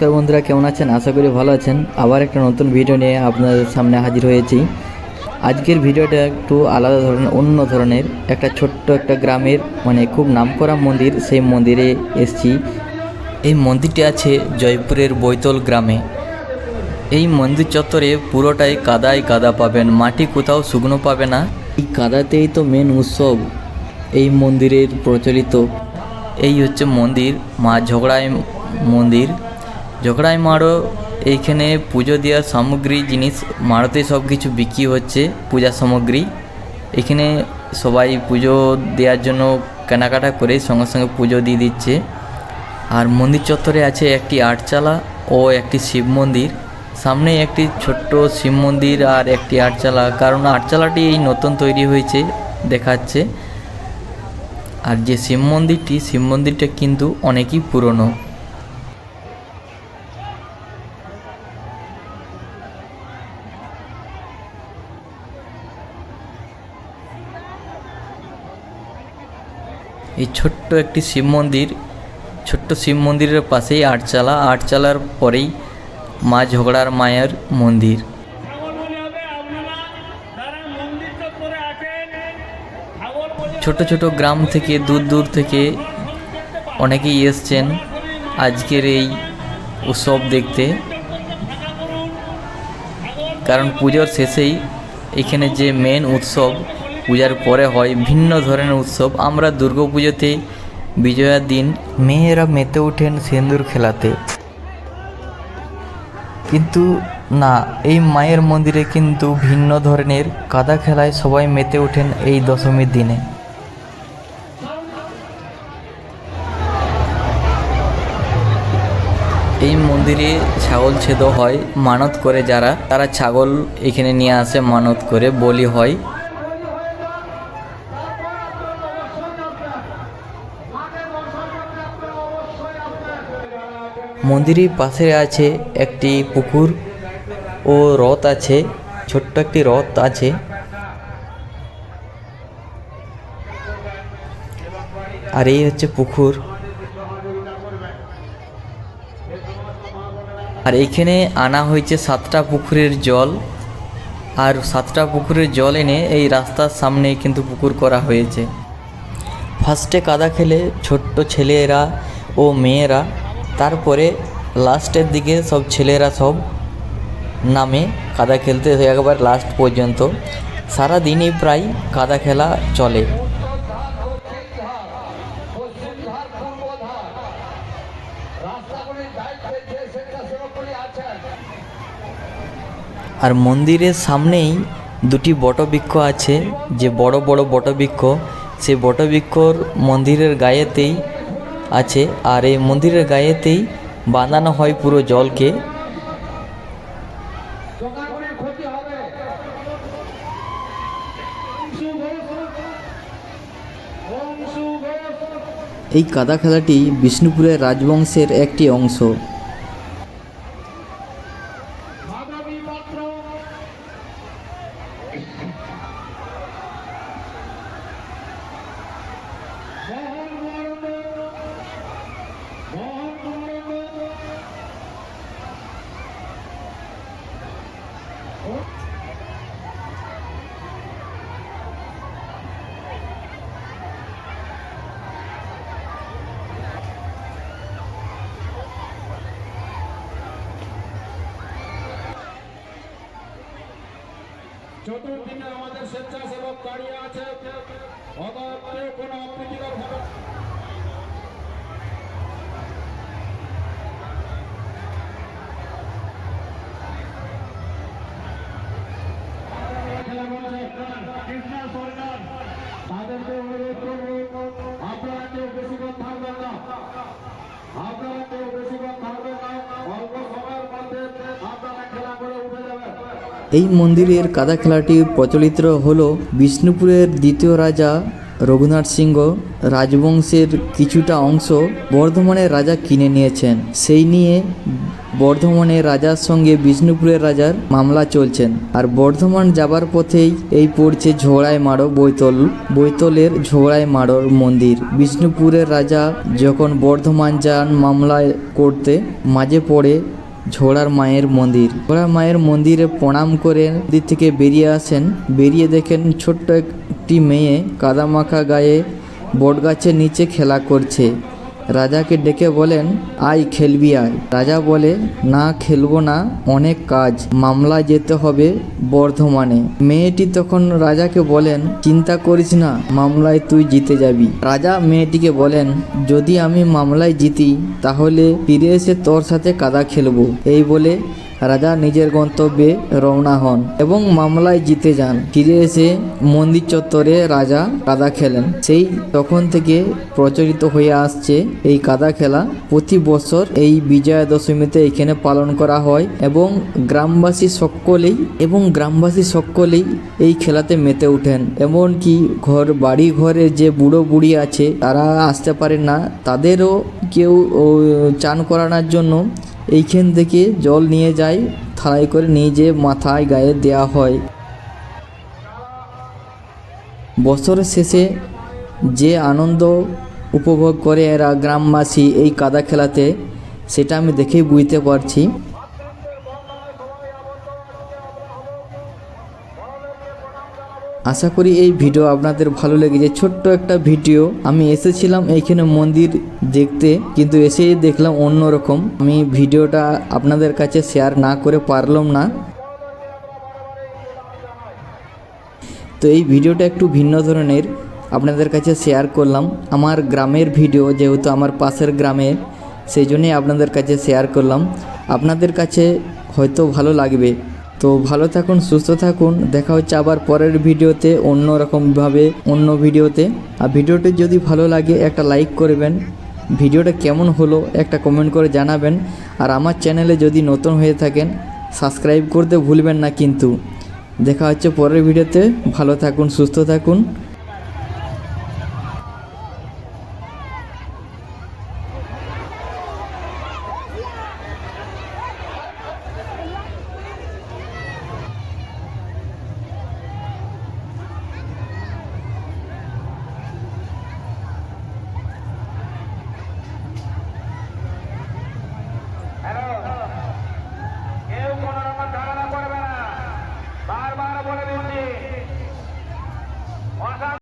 নমস্কার বন্ধুরা, কেমন আছেন? আশা করি ভালো আছেন। আবার একটা নতুন ভিডিও নিয়ে আপনাদের সামনে হাজির হয়েছি। আজকের ভিডিওটা একটু আলাদা ধরনের, অন্য ধরনের, একটা ছোট্ট একটা গ্রামের মানে খুব নামকরা মন্দির, সেই মন্দিরে এসেছি। এই মন্দিরটি আছে জয়পুরের বৈতল গ্রামে। এই মন্দির চত্বরে পুরোটাই কাদায় কাদা পাবেন, মাটি কোথাও শুকনো পাবে না। এই কাদাতেই তো মেন উৎসব, এই মন্দিরের প্রচলিত। এই হচ্ছে মন্দির, মা ঝগড়ায় মন্দির। ঝগড়াই মারো, এইখানে পুজো দেওয়ার সামগ্রী, জিনিস, মারতে সব কিছু বিক্রি হচ্ছে, পূজা সামগ্রী। এখানে সবাই পুজো দেওয়ার জন্য কেনাকাটা করে সঙ্গে সঙ্গে পুজো দিয়ে দিচ্ছে। আর মন্দির চত্বরে আছে একটি আটচালা ও একটি শিব মন্দির। সামনে একটি ছোট্ট শিব মন্দির আর একটি আটচালা, কারণ আটচালাটি এই নতুন তৈরি হয়েছে, দেখাচ্ছে। আর যে শিব মন্দিরটি, শিব মন্দিরটা কিন্তু অনেকই পুরনো। এই ছোট্ট একটি শিব মন্দির, ছোট্ট শিব মন্দিরের পাশেই আটচালা, আটচালার পরেই মা ঝগড়ার মায়ের মন্দির। ছোট ছোট গ্রাম থেকে দূর দূর থেকে অনেকেই এসছেন আজকের এই উৎসব দেখতে। কারণ পুজোর শেষেই এখানে যে মেন উৎসব পূজার পরে হয় ভিন্ন ধরনের উৎসব। আমরা দুর্গাপুজোতে বিজয়ার দিন মেয়েরা মেতে ওঠেন সিন্দুর খেলাতে। কিন্তু না, এই মায়ের মন্দিরে কিন্তু ভিন্ন ধরনের কাদা খেলায় সবাই মেতে ওঠেন এই দশমীর দিনে। এই মন্দিরে ছাগল ছেদ হয়, মানত করে যারা, তারা ছাগল এখানে নিয়ে আসে মানত করে, বলি হয়। মন্দিরের পাশে আছে একটি পুকুর ও রথ আছে, ছোট্ট একটি রথ আছে। আর এই হচ্ছে পুকুর। আর এইখানে আনা হয়েছে সাতটা পুকুরের জল। আর সাতটা পুকুরের জল এনে এই রাস্তার সামনে কিন্তু পুকুর করা হয়েছে। ফার্স্টে কাদা খেলে ছোট্ট ছেলেরা ও মেয়েরা তারপরে লাস্টের দিকে সব ছেলেরা সব নামে কাদা খেলতে একবার লাস্ট পর্যন্ত। সারা দিনই প্রায় কাদা খেলা চলে। আর মন্দিরের সামনেই দুটি বটবৃক্ষ আছে, যে বড় বড় বটবৃক্ষ। সেই বটবৃক্ষর মন্দিরের গায়েতেই আছে। আর এই মন্দিরের গায়েতেই বাঁধানো হয় পুরো জলকে। এই কাদা খেলাটি বিষ্ণুপুরের রাজবংশের একটি অংশ। চতুর্দিকে আমাদের স্বেচ্ছাসেবক দাঁড়িয়ে আছে। কেউ কোনো অপ্রীতিকর ভাবে এই মন্দিরের কাদা খেলাটি প্রচলিত হল বিষ্ণুপুরের দ্বিতীয় রাজা রঘুনাথ সিংহ রাজবংশের কিছুটা অংশ বর্ধমানের রাজা কিনে নিয়েছেন। সেই নিয়ে বর্ধমানের রাজার সঙ্গে বিষ্ণুপুরের রাজার মামলা চলছেন। আর বর্ধমান যাবার পথেই এই পড়ছে ঝোড়ায় মারো বৈতল, বৈতলের ঝোড়ায় মারোর মন্দির। বিষ্ণুপুরের রাজা যখন বর্ধমান যান মামলায় করতে, মাঝে পড়ে ঝোড়ার মায়ের মন্দির। ঝোড়ার মায়ের মন্দিরে প্রণাম করে মন্দির থেকে বেরিয়ে আসেন। বেরিয়ে দেখেন ছোট্ট একটি মেয়ে কাদামাখা গায়ে বটগাছের নিচে খেলা করছে। রাজাকে ডেকে বলেন, আয় খেলবি আয়। রাজা বলে, না, খেলব না, অনেক কাজ। মামলা যেতে হবে বর্ধমানে। মেয়েটি তখন রাজাকে বলেন, চিন্তা করিস না, মামলায় তুই জিতে যাবি। রাজা মেয়েটিকে বলেন, যদি আমি মামলায় জিতি, তাহলে ফিরে এসে তোর সাথে কাদা খেলব। এই বলে রাজা নিজের গন্তব্যে রওনা হন এবং মামলায় জিতে যান। ফিরে এসে মন্দির চত্বরে রাজা কাদা খেলেন। সেই তখন থেকে প্রচলিত হয়ে আসছে এই কাদা খেলা। প্রতি বছর এই বিজয়া দশমীতে এখানে পালন করা হয় এবং গ্রামবাসী সকলেই এবং গ্রামবাসী সকলেই এই খেলাতে মেতে ওঠেন। এমনকি ঘর বাড়ি ঘরের যে বুড়ো বুড়ি আছে, তারা আসতে পারেন না। তাদেরও কেউ চান করানোর জন্য এইখান থেকে জল নিয়ে যায় থালাই করে নিয়ে যেয়ে মাথায় গায়ে দেয়া হয়। বছরের শেষে যে আনন্দ উপভোগ করে এরা গ্রামবাসী এই কাদা খেলাতে, সেটা আমি দেখেই বুঝতে পারছি। আশা করি এই ভিডিও আপনাদের ভালো লেগেছে। ছোট্ট একটা ভিডিও। আমি এসেছিলাম এইখানে মন্দির দেখতে, কিন্তু এসে দেখলাম অন্যরকম। আমি ভিডিওটা আপনাদের কাছে শেয়ার না করে পারলাম না। তো এই ভিডিওটা একটু ভিন্ন ধরনের। আপনাদের কাছে শেয়ার করলাম। আমার গ্রামের ভিডিও, যেহেতু আমার পাশের গ্রামে, সেই জন্যই আপনাদের কাছে শেয়ার করলাম। আপনাদের কাছে হয়তো ভালো লাগবে। তো ভালো থাকুন, সুস্থ থাকুন। দেখা হচ্ছে আবার পরের ভিডিওতে অন্য রকমভাবে অন্য ভিডিওতে। আর ভিডিওটি যদি ভালো লাগে, একটা লাইক করবেন। ভিডিওটা কেমন হলো, একটা কমেন্ট করে জানাবেন। আর আমার চ্যানেলে যদি নতুন হয়ে থাকেন, সাবস্ক্রাইব করতে ভুলবেন না কিন্তু। দেখা হচ্ছে পরের ভিডিওতে। ভালো থাকুন, সুস্থ থাকুন।